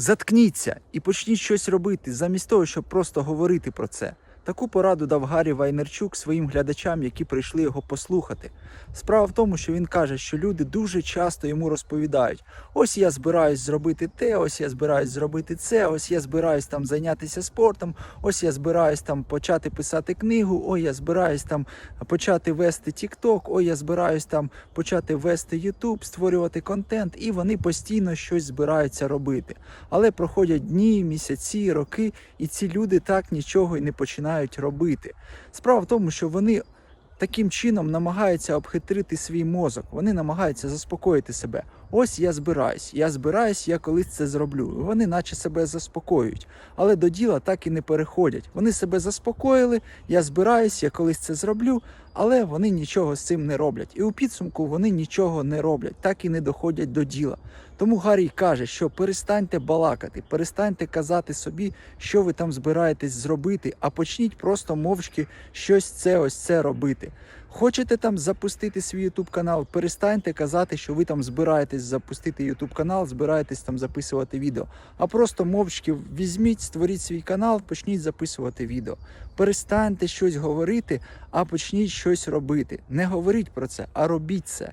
Заткніться і почніть щось робити, замість того, щоб просто говорити про це. Таку пораду дав Гаррі Вайнерчук своїм глядачам, які прийшли його послухати. Справа в тому, що він каже, що люди дуже часто йому розповідають: ось я збираюсь зробити те, ось я збираюсь зробити це, ось я збираюсь там зайнятися спортом, ось я збираюсь там почати писати книгу, ой, я збираюсь там почати вести TikTok, ой, я збираюсь там почати вести YouTube, створювати контент, і вони постійно щось збираються робити. Але проходять дні, місяці, роки, і ці люди так нічого і не починають робити. Справа в тому, що вони таким чином намагаються обхитрити свій мозок. Вони намагаються заспокоїти себе. Ось я збираюсь, я збираюсь, я колись це зроблю. Вони наче себе заспокоюють, але до діла так і не переходять. Вони себе заспокоїли, я збираюсь, я колись це зроблю, але вони нічого з цим не роблять. І у підсумку вони нічого не роблять, так і не доходять до діла. Тому Гаррі каже, що перестаньте балакати, перестаньте казати собі, що ви там збираєтесь зробити, а почніть просто мовчки щось це ось це робити. Хочете там запустити свій YouTube канал, перестаньте казати, що ви там збираєтесь запустити YouTube канал, збираєтесь там записувати відео. А просто мовчки візьміть, створіть свій канал, почніть записувати відео. Перестаньте щось говорити, а почніть щось робити. Не говоріть про це, а робіть це.